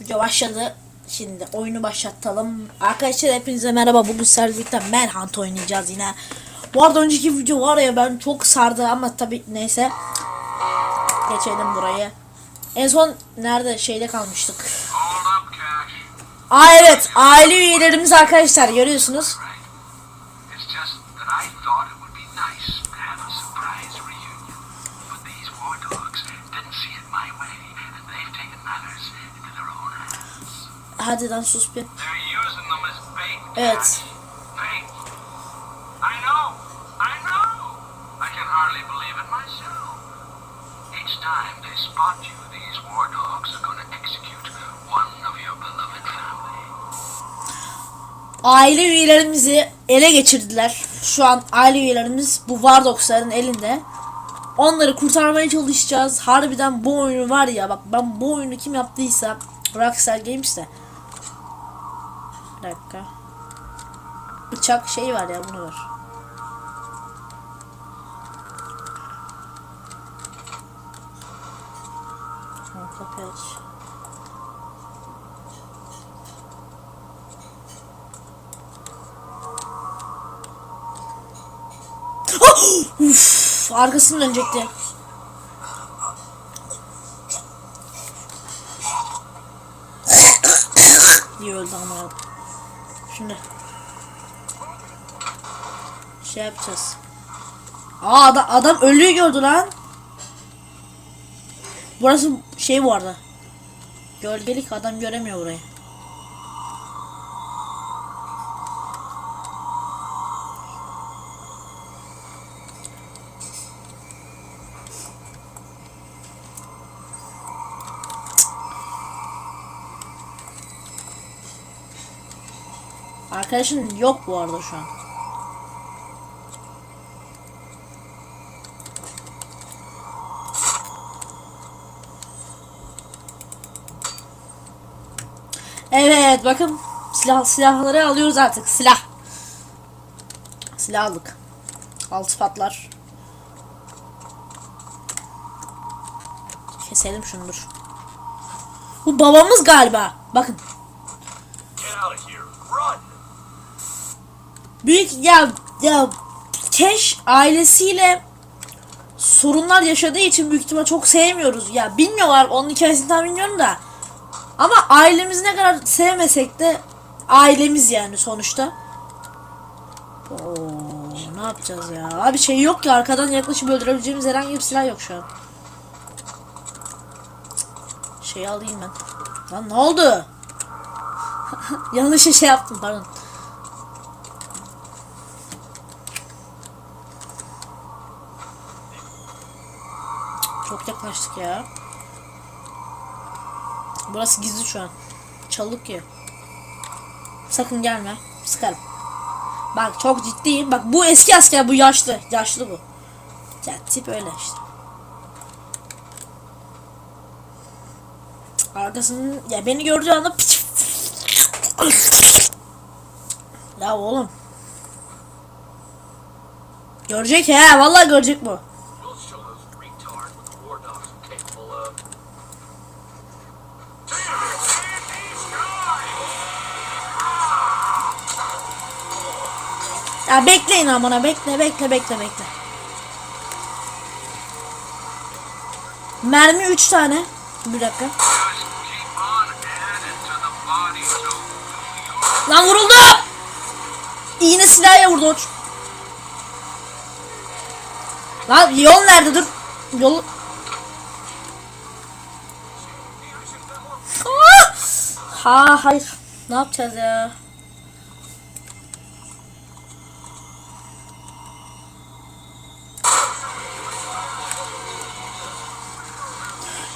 Video başladı. Şimdi oyunu başlatalım. Arkadaşlar hepinize merhaba. Bugün Servik'ten Manhunt oynayacağız yine. Bu arada önceki video var ya ben çok sardı ama tabi neyse. Geçelim burayı. En son nerede şeyde kalmıştık. Aa evet aile üyelerimiz arkadaşlar görüyorsunuz. One of your beloved family. Aile üyelerimizi ele geçirdiler. Şu an aile üyelerimiz bu Wardogs'ların elinde. Onları kurtarmaya çalışacağız. Harbiden bu oyunu var ya bak ben bu oyunu kim yaptıysa Rockstar Games'te. Dakika. Bıçak şey var ya bunu ver. Kapıyı aç. Uf, arkasını dönecekti. diye öldü ama. Şimdi. Şey yapacağız. Aa adam, adam ölüyü gördü lan. Burası şey bu arada. Gölgelik adam göremiyor burayı. Arkadaşın yok bu arada şu an. Evet bakın silah silahları alıyoruz artık silah. Silah aldık. Altı patlar. Keselim şunu dur. Bu babamız galiba. Bakın. Büyük ya ya Keş ailesiyle sorunlar yaşadığı için büyük ihtimal çok sevmiyoruz. Ya bilmiyorlar onun hikayesini tam bilmiyorum da. Ama ailemizi ne kadar sevmesek de ailemiz yani sonuçta. Oo, ne yapacağız ya? Abi şey yok ki arkadan yaklaşıp öldürebileceğimiz herhangi bir silah yok şu an. Şeyi alayım ben. Lan ne oldu? Yanlış şey yaptım pardon. Çok yaklaştık ya. Burası gizli şu an. Çalık ya. Sakın gelme. Sıkarım. Bak çok ciddiyim. Bak bu eski asker bu yaşlı. Yaşlı bu. Ya tip öyle işte. Arkasının ya beni gördüğü anda Ya oğlum. Görecek he. Vallahi görecek bu. Ya bekleyin amına bekle bekle bekle bekle. Mermi 3 tane. Bir dakika. Lan vuruldu. İğne silahla vurdu oç. Lan yol nerede dur. Yol. Ha hayır. Ne yapacağız ya?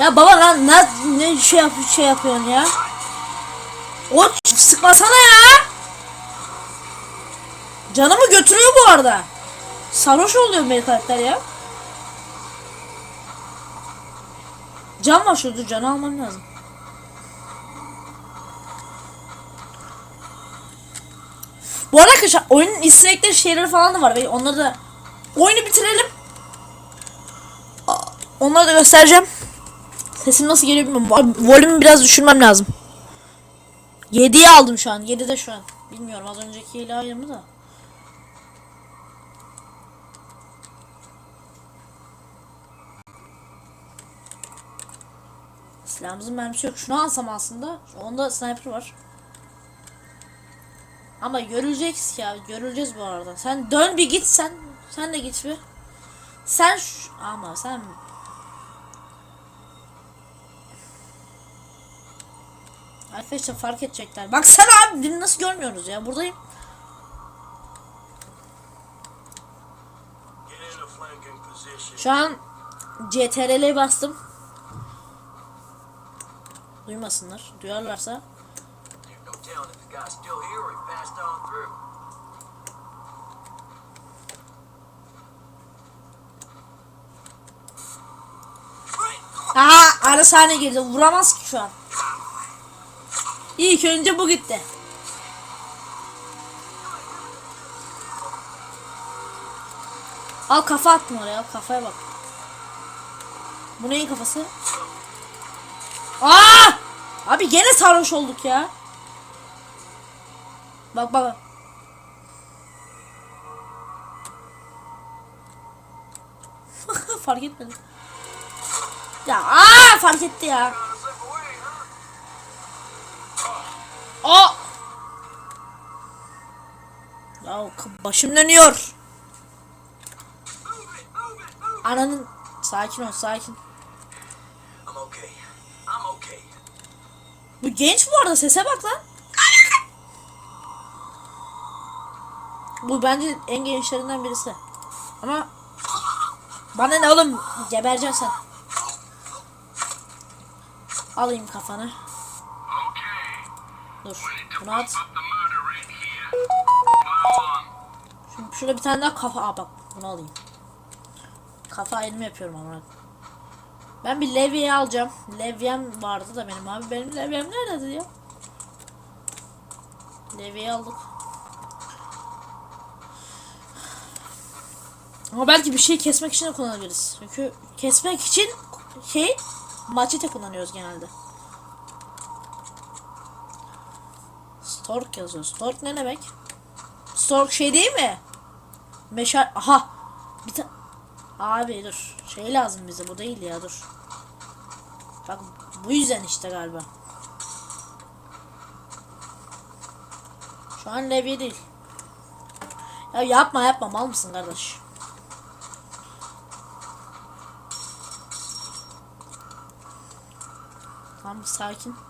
Ya baba lan ne, ne şey yap şey yapıyorsun ya? O sıkmasana ya. Canımı götürüyor bu arada. Sarhoş oluyor benim karakter ya. Can var şurada canı almam lazım. Bu arada arkadaşlar oyunun easter egg'leri şeyleri falan da var. Ve onları da oyunu bitirelim. Onları da göstereceğim. Sesim nasıl geliyor bilmiyorum. Volümü biraz düşürmem lazım. 7'yi aldım şu an. 7'de şu an. Bilmiyorum az öncekiyle aynı mı da. Silahımızın mermisi yok. Şunu alsam aslında. Onda sniper var. Ama görüleceğiz ya. Görüleceğiz bu arada. Sen dön bir git sen. Sen de git bir. Sen şu... Ama sen... Arkadaşlar fark edecekler. Bak sen abi beni nasıl görmüyoruz ya. Buradayım. Şu an CTRL'e bastım. Duymasınlar. Duyarlarsa. Aha ara sahne girdi. Vuramaz ki şu an. İlk önce bu gitti. Al kafa attım oraya. Kafaya bak. Bu neyin kafası? Aa! Abi gene sarhoş olduk ya. Bak bak. Fark etmedim. Ya aa fark etti ya. O. Ya başım dönüyor. Ananın sakin ol sakin. Bu genç bu arada sese bak lan. Bu bence en gençlerinden birisi. Ama bana ne oğlum gebereceksin sen. Alayım kafanı. Dur. Bunu at. Şimdi şurada bir tane daha kafa. Aa bak bunu alayım. Kafa ayrımı yapıyorum ama. Ben bir levyeyi alacağım. Levyem vardı da benim abi. Benim levyem nerede ya? Levyeyi aldık. Ama belki bir şey kesmek için de kullanabiliriz. Çünkü kesmek için şey maçete kullanıyoruz genelde. Stork yazıyor. Stork ne demek? Stork şey değil mi? Meşal... Aha! Bir ta... Abi dur. Şey lazım bize. Bu değil ya dur. Bak bu yüzden işte galiba. Şu an levye değil. Ya yapma yapma mal mısın kardeş? Tamam sakin.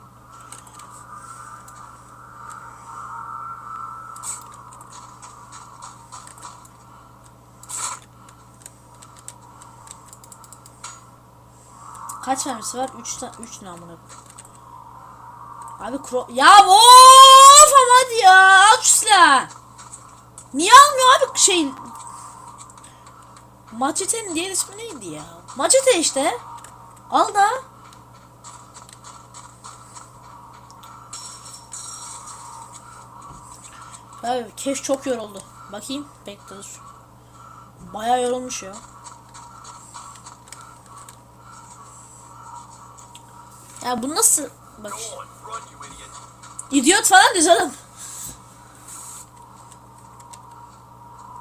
Kaç mermisi var? 3 tane 3 namına. Abi kro ya of ama hadi ya al. Niye almıyor abi şey Maçete'nin diğer ismi neydi ya? Maçete işte. Al da. Abi keş çok yoruldu. Bakayım. Bekle dur. Bayağı yorulmuş ya. Ya bu nasıl? Bak. İdiot. Falan diyor canım.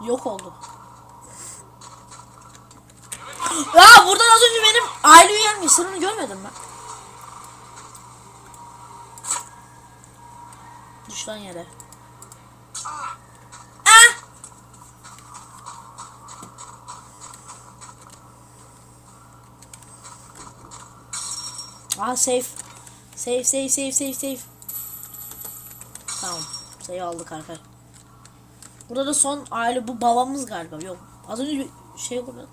Yok oldu. Ya buradan az önce benim aile üyem? Sen onu görmedin mi? Düş lan yere. Aa safe. Safe safe safe safe safe. Tamam. Sayı aldık arkadaşlar. Burada da son aile bu babamız galiba. Yok. Az önce bir şey burada.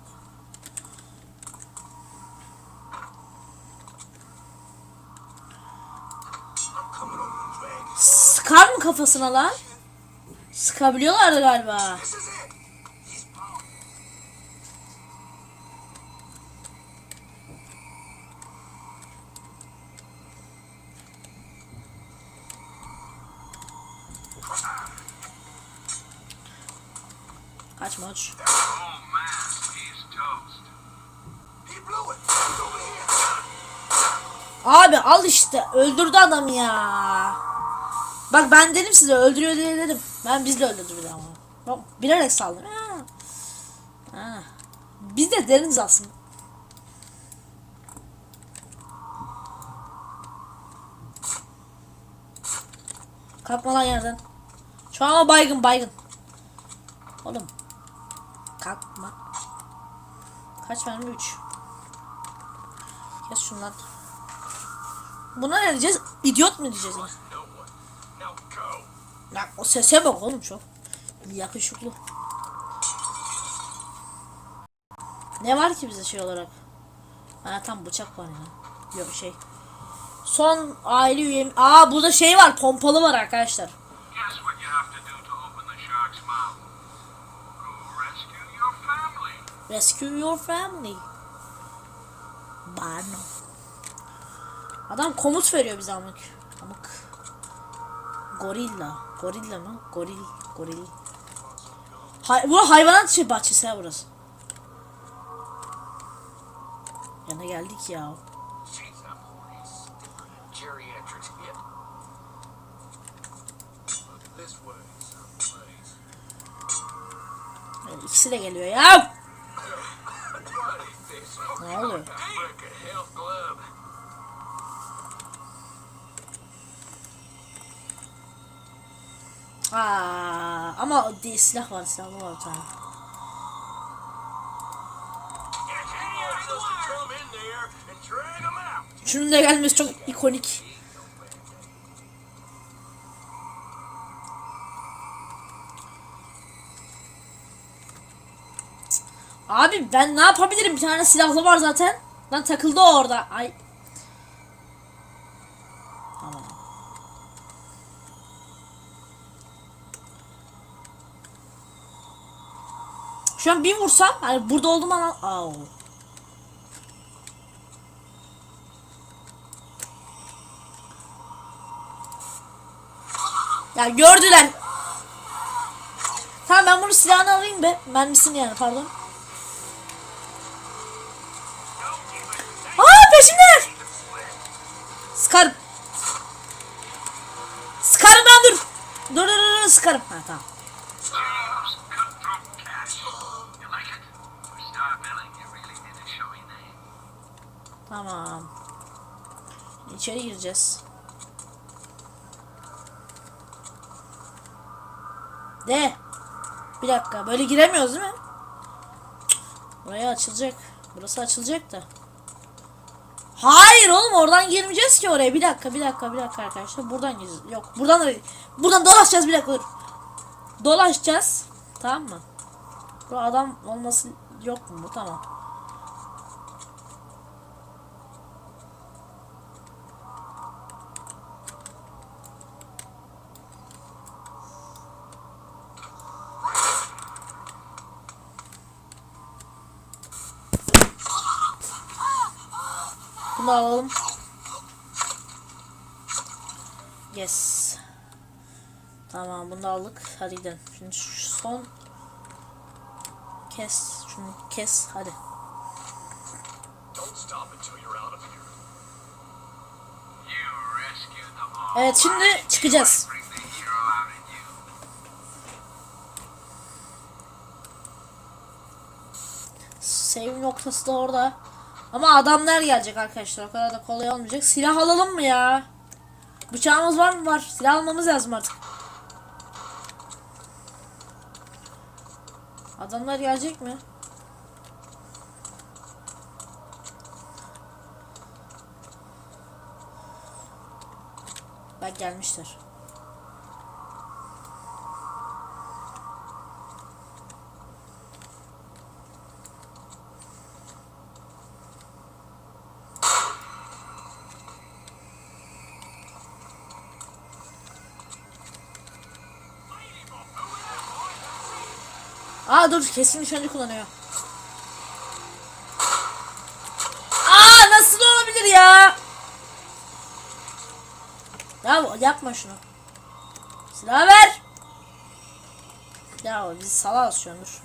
Sıkar mı kafasına lan? Sıkabiliyorlardı galiba. Over here. Abi al işte. Öldürdü adamı ya. Bak ben dedim size öldürüyor diye dedim. Ben biz de öldürdü bir de ama. Bilerek saldım. Ha. Ha. Biz de deriniz aslında. Kalkma lan yerden. Şu an baygın baygın. Oğlum. Kalkma. Kaç mermi 3. Kes şundan. Buna ne diyeceğiz? İdiot mu diyeceğiz? ya? No one. Now go. Lan o sese bak oğlum çok. Yakışıklı. Ne var ki bize şey olarak? Ha tam bıçak var ya. Yok şey. Son aile üyem. Aa burada şey var. Pompalı var arkadaşlar. Rescue your family. Barno. Adam komut veriyor bize amık. Amık. Gorilla. Gorilla mı? Goril. Goril. Hay bu hayvanat şey bahçesi ha burası. Yana geldik ya. İkisi de geliyor ya. Silah var silahlı var tane. Şunun da gelmesi çok ikonik. Abi ben ne yapabilirim? Bir tane silahlı var zaten. Lan takıldı orada. Ay. Şu an bir vursam hani burada olduğum an Au. Ya gördüler. Tamam ben bunu silahını alayım be. Mermisini yani pardon. Aa peşimdeler. Sıkarım. Sıkarım ben dur. Dur dur dur sıkarım. Ha tamam. İçeri gireceğiz. De. Bir dakika. Böyle giremiyoruz değil mi? Buraya açılacak. Burası açılacak da. Hayır oğlum oradan girmeyeceğiz ki oraya. Bir dakika bir dakika bir dakika arkadaşlar. Buradan gireceğiz. Yok buradan da Buradan dolaşacağız bir dakika dur. Dolaşacağız. Tamam mı? Bu adam olması yok mu bu? Alalım. Yes. Tamam bunu da aldık. Hadi gidelim. Şimdi şu son kes. Şunu kes. Hadi. Evet şimdi çıkacağız. Save noktası da orada. Ama adamlar gelecek arkadaşlar. O kadar da kolay olmayacak. Silah alalım mı ya? Bıçağımız var mı? Var. Silah almamız lazım artık. Adamlar gelecek mi? Bak gelmişler. Aa dur kesin nişancı kullanıyor. Aa nasıl olabilir ya? Ya yapma şunu. Silah ver. Ya biz salaz şu an dur.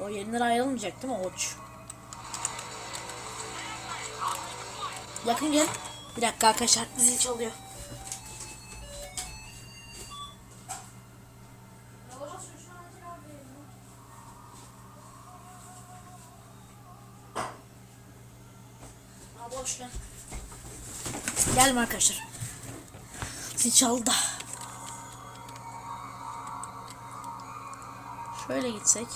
O yerinden ayrılmayacak değil mi Oç? Yakın gel. Bir dakika arkadaşlar zil çalıyor. Boş lan. Gelme arkadaşlar. Zil çaldı. Şöyle gitsek.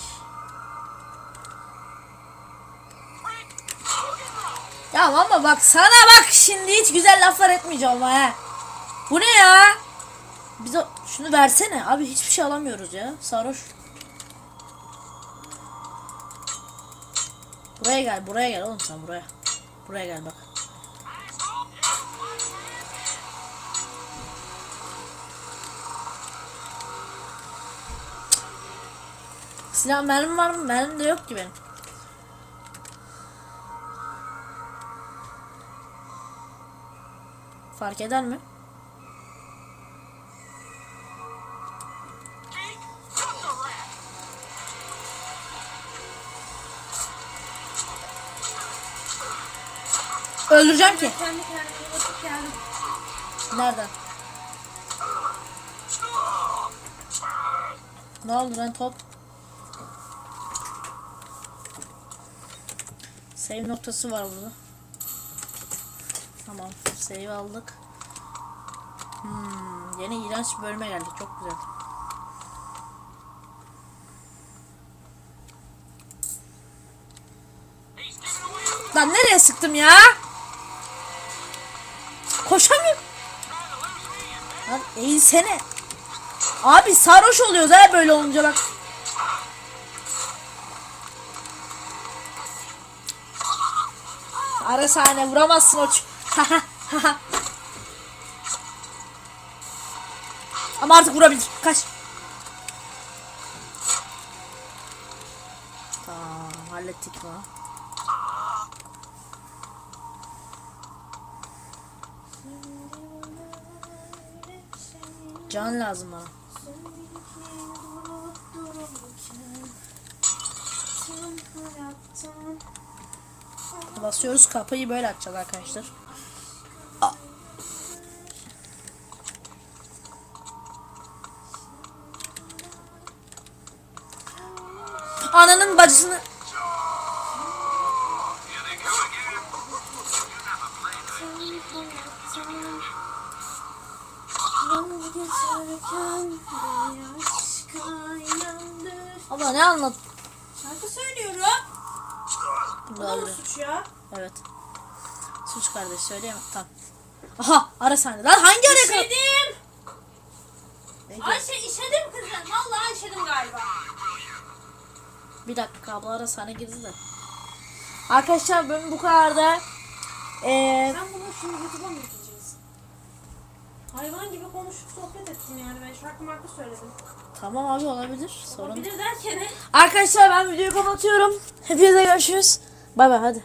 Ya ama bak sana bak şimdi hiç güzel laflar etmeyeceğim ama he. Bu ne ya? Bize şunu versene. Abi hiçbir şey alamıyoruz ya. Sarhoş. Buraya gel, buraya gel oğlum sen buraya. Buraya gel bak. Silah mermi var mı? Mermi de yok ki benim. Fark eder mi? Öldüreceğim ki. Nereden? Ne oldu lan top? Save noktası var burada. Tamam, save aldık. Hmm, yeni iğrenç bir bölüme. Çok güzel. Lan nereye sıktım ya? Koşamıyorum. Lan eğilsene. Abi sarhoş oluyoruz ha böyle olunca bak. Ara sahne vuramazsın o ç- Ama artık vurabilir. Kaç. Tamam hallettik mi? Can lazım bana. Basıyoruz kapıyı böyle açacağız arkadaşlar. Seek. Abla ne anlat? Şarkı söylüyorum. Bu da mı suç ya? Evet. Suç kardeş söyleyemem. Tamam. Aha ara sahne. Lan hangi araya kadar? İşedim. Ayşe işedim kızım. Vallahi işedim galiba. Bir dakika abla ara sahne girdi de. Arkadaşlar bölüm bu kadar da. Ee, Ben bunu şimdi YouTube'a mı yükleyeceğiz? Hayvan gibi konuşup sohbet ettim yani. Ben şarkı marka söyledim. tamam abi olabilir. Sorun. Olabilir derken Arkadaşlar ben videoyu kapatıyorum. Hepinize görüşürüz. Bay bay hadi.